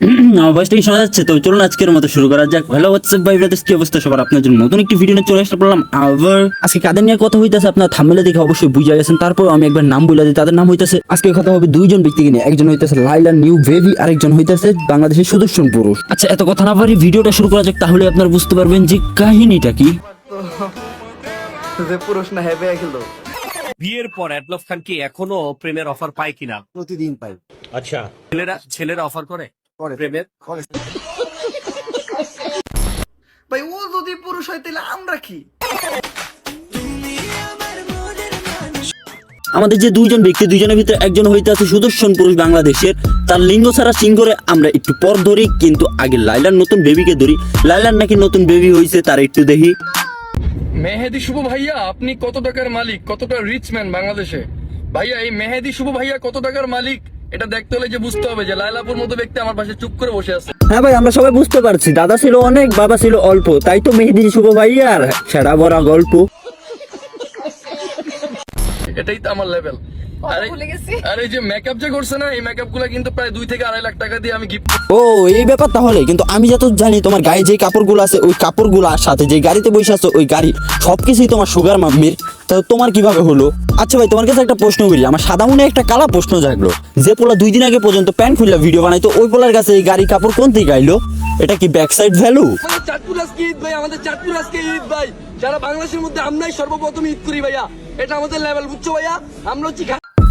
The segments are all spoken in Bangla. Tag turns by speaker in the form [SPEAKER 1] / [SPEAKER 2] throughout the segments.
[SPEAKER 1] আমার ভয়েসটা কি শোনা যাচ্ছে? তো চলুন আজকের মতো শুরু করা যাক। হোয়াটসঅ্যাপ ভাই? ব্রাদার্স কি অবস্থা? সবার আপনার জন্য নতুন একটি ভিডিও নিয়ে চলে আসতে পারলাম। আবার আজকে কাদের নিয়ে কথা হইতাছে? আপনার থামেলে দেখে অবশ্যই বুঝে গেছেন। তারপর আমি একবার নাম বলে দিই। তাদের নাম হইতাছে আজকে কথা হবে দুইজন ব্যক্তিকে নিয়ে। একজন হইতাছে লাইলা নিউ বেবি আরেকজন হইতাছে বাংলাদেশের সুদর্শন পুরুষ। আচ্ছা এত কথা না পারি ভিডিওটা শুরু করা যাক তাহলে আপনারা বুঝতে পারবেন যে কাহিনীটা কি।
[SPEAKER 2] পুরুষ না হেবে খেলো
[SPEAKER 3] বিয়ের পর অ্যাডলফ খান কি এখনও প্রেমের অফার পায় কিনা?
[SPEAKER 2] প্রতিদিন পাই।
[SPEAKER 3] ছেলেরা ছেলেরা অফার করে? প্রেমের?
[SPEAKER 2] ভাই ও যদি পুরুষ হয় তাহলে আমরা কি?
[SPEAKER 1] আমাদের যে দুইজন ব্যক্তি দুইজনের ভিতরে একজন হইতে আছে সুদর্শন পুরুষ বাংলাদেশের তার লিঙ্গ ছাড়া সিং করে আমরা একটু পর ধরি কিন্তু আগে লাইলার নতুন বেবিকে ধরি। লাইলার নাকি নতুন বেবি হইছে তার একটু দেখি।
[SPEAKER 4] মেহেদি শুভ ভাইয়া আপনি কত টাকার মালিক? কতটা রিচ ম্যান বাংলাদেশে? ভাইয়া এই মেহেদি শুভ ভাইয়া কত টাকার মালিক? এটা দেখতে হলে যে বুঝতে হবে যে লাইলাপুর মতো ব্যক্তি আমার পাশে চুপ করে বসে আছে।
[SPEAKER 1] হ্যাঁ ভাই আমরা সবাই বুঝতে পারছি। দাদা ছিল অনেক বাবা ছিল অল্প। তাই তো মেহেদি শুভ ভাই আর সেরা বড় গল্প।
[SPEAKER 4] এটাই তো আমার লেভেল আরে আরে এই যে মেকআপ যে করছে না এই মেকআপগুলা কিন্তু প্রায় দুই থেকে আড়াই লাখ টাকা দিয়ে আমি গিফট
[SPEAKER 1] ও এই ব্যাপার তাহলে কিন্তু আমি যত জানি তোমার গায়ে যে কাপড়গুলো আছে ওই কাপড়গুলোর সাথে যে গাড়িতে বসে আছে ওই গাড়ি সবকিছুই তোমার সুগার মাম্মির। তা তোমার কীভাবে হলো? আচ্ছা ভাই তোমার কাছে একটা প্রশ্ন করি আমার সাদা মনে একটা কালা প্রশ্ন জাগলো। যে পোলা দুই দিন আগে পর্যন্ত প্যান্ট খুললা ভিডিও বানাইতো ওই পোলার কাছে এই গাড়ি কাপড় কোন থেকে গাইলো এটা কি ব্যাক সাইড ভ্যালু
[SPEAKER 4] আমাদের চাঁদপুর আজকে ঈদ ভাই আমাদের চাঁদপুর আজকে ঈদ ভাই। সারা বাংলাদেশের মধ্যে আমরাই সর্বপ্রথম ঈদ করি ভাইয়া। এটা আমাদের লেভেল বুঝছ ভাইয়া? আমরা হচ্ছি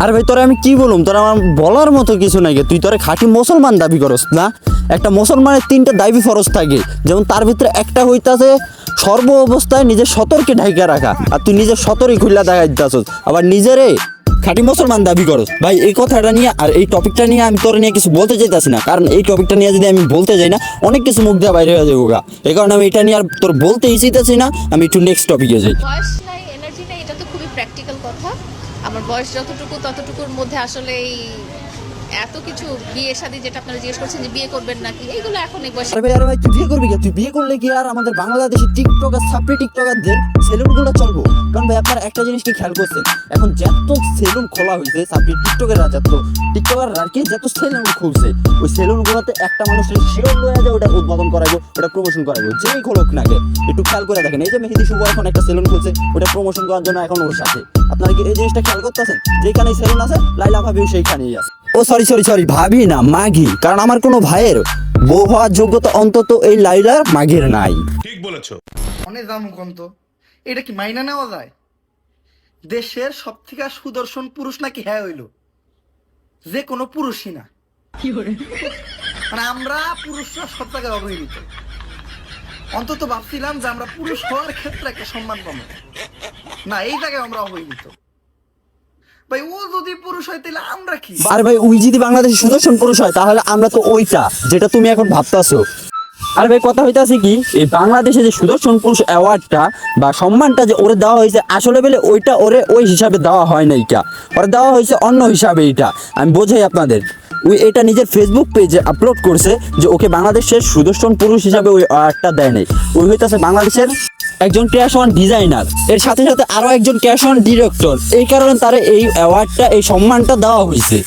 [SPEAKER 1] আরে ভাই, তোরা আমি কি বলুম? তোরা আমার বলার মতো কিছু নাই। তুই তোরা খাঁটি মুসলমান দাবি করস, না? একটা মুসলমানের তিনটা দাবি ফরজ থাকে। যেমন তার ভিতরে একটা হইতাছে, সর্ব অবস্থায় নিজের সতর্কে ঢাইকা রাখা, আর তুই নিজের সতর্কই খুললা দেখা আবার নিজেরে খাঁটি মুসলমান দাবি করস। ভাই, এই কথাটা নিয়ে আর এই টপিকটা নিয়ে আমি তোর নিয়ে কিছু বলতে চাইতাছি না, কারণ এই টপিকটা নিয়ে যদি আমি বলতে যাই না, অনেক কিছু মুখ দেওয়া বাইরে হয়ে যাব গা। এই কারণে আমি এটা নিয়ে আর তোর বলতে চাইতাছি না, আমি একটু নেক্সট টপিকে যাই।
[SPEAKER 5] এটা তো খুবই প্র্যাকটিক্যাল কথা। আমার বয়স যতটুকু ততটুকুর মধ্যে আসলে এই এত কিছু যেটা আপনারা জিজ্ঞেস করছেন যে বিয়ে করবেন নাকি, এইগুলো এখন
[SPEAKER 1] ভাই, আরে ভাই, তুই বিয়ে করবি কি তুই বিয়ে করলে কি আর আমাদের বাংলাদেশের টিকটকার, সাপ্রি টিকটকারদের সেলুনগুলো চলবো? কারণ ভাই, আপনার একটা জিনিস কি খেয়াল করছেন, এখন যত সেলুন খোলা হয়েছে, সাপ্রি যত আর সেলুন খুলছে, ওই সেলুনগুলোতে একটা মানুষের লয়ে যায়, ওটা উদ্বোধন করাইবো, ওটা প্রমোশন করাইবো, যেই খোলক না একটু খেয়াল করে দেখেন, এই যে মেহেদি শুভ এখন একটা সেলুন খুলছে, ওটা প্রমোশন করার জন্য এখন ওর সাথে। আপনারা কি এই জিনিসটা খেয়াল করতেছেন? যেখানে সেলুন আছে লাইলা ভাবিও সেইখানেই আছে। ও সরি সরি সরি ভাবি না মাঘি কারণ আমার কোনো ভাইয়ের বউ হওয়ার যোগ্যতা অন্তত এই লাইলার মাঘের নাই।
[SPEAKER 2] অনেক দাম কন্ত এটা কি মাইনা নেওয়া যায়? দেশের সব থেকে সুদর্শন পুরুষ নাকি হ্যাঁ হইল? যে কোনো পুরুষই না। কি মানে আমরা পুরুষরা সব জায়গায় অবহেলিত। অন্তত ভাবছিলাম যে আমরা পুরুষ হওয়ার ক্ষেত্রে একটা সম্মান পাবো। না এই জায়গায় আমরা অবহেলিত। ভাই, ও যদি পুরুষ হয়, তাহলে আমরা কি?
[SPEAKER 1] আর ভাই ওই যদি বাংলাদেশের সুদর্শন পুরুষ হয়, তাহলে আমরা তো ওইটা, যেটা তুমি এখন ভাবতাছো। আর ভাই, কথা হইতাছে কি, এই বাংলাদেশে যে সুদর্শন পুরুষ অ্যাওয়ার্ডটা বা সম্মানটা যে ওরে দেওয়া হয়েছে, আসলে বলে ওইটা ওরে ওই হিসাবে দেওয়া হয় না এইটা ওরে দেওয়া হয়েছে অন্য হিসাবে এইটা। আমি বোঝাই আপনাদের। ওই এটা নিজের ফেসবুক পেজে আপলোড করছে যে ওকে বাংলাদেশের সুদর্শন পুরুষ হিসাবে ওই অ্যাওয়ার্ডটা দেয় নাই। ওই হইতাছে বাংলাদেশের একজন ক্যাশ অন ডিজাইনার এর সাথে সাথে আরও একজন ক্যাশ অন ডিরেক্টর এই কারণে তার এই অ্যাওয়ার্ডটা এই সম্মানটা দেওয়া হয়েছে।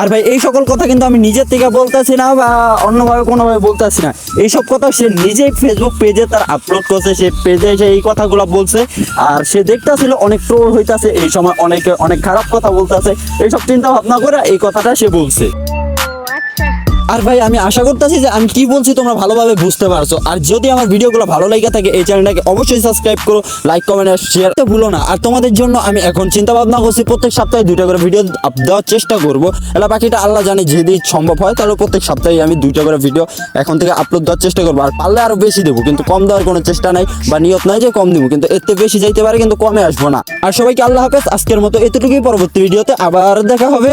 [SPEAKER 1] আর ভাই, এই সকল কথা কিন্তু আমি নিজের থেকে বলতেছি না বা অন্যভাবে কোনোভাবে বলতেছি না। এইসব কথা সে নিজেই ফেসবুক পেজে তার আপলোড করছে, সে পেজে এসে এই কথাগুলো বলছে। আর সে দেখতেছিল, অনেক ট্রোল হইতাছে। এই সময় অনেকে অনেক খারাপ কথা বলতেছে। এইসব চিন্তা ভাবনা করে এই কথাটা সে বলছে। আর ভাই, আমি আশা করতেছি যে আমি কি বলছি তোমরা ভালোভাবে বুঝতে পারছ। আর যদি আমার ভিডিওগুলো ভালো লাগে থাকে, এই চ্যানেলটাকে অবশ্যই সাবস্ক্রাইব করো লাইক কমেন্ট আর শেয়ার করতে ভুলো না। আর তোমাদের জন্য আমি এখন চিন্তা ভাবনা করছি, প্রত্যেক সপ্তাহে দুইটা করে ভিডিও দেওয়ার চেষ্টা করব। এলা বাকিটা আল্লাহ জানে যদি সম্ভব হয়, তাহলে প্রত্যেক সপ্তাহে আমি দুইটা করে ভিডিও এখন থেকে আপলোড দেওয়ার চেষ্টা করব। আর পারলে আরও বেশি দেবো, কিন্তু কম দেওয়ার কোনো চেষ্টা নাই, বা নিয়ত নাই যে কম দেবো, কিন্তু থেকে বেশি যাইতে পারে, কিন্তু কমে আসব না। আর সবাইকে আল্লাহ হাফেজ, আজকের মতো এতটুকুই। পরবর্তী ভিডিওতে আবার দেখা হবে।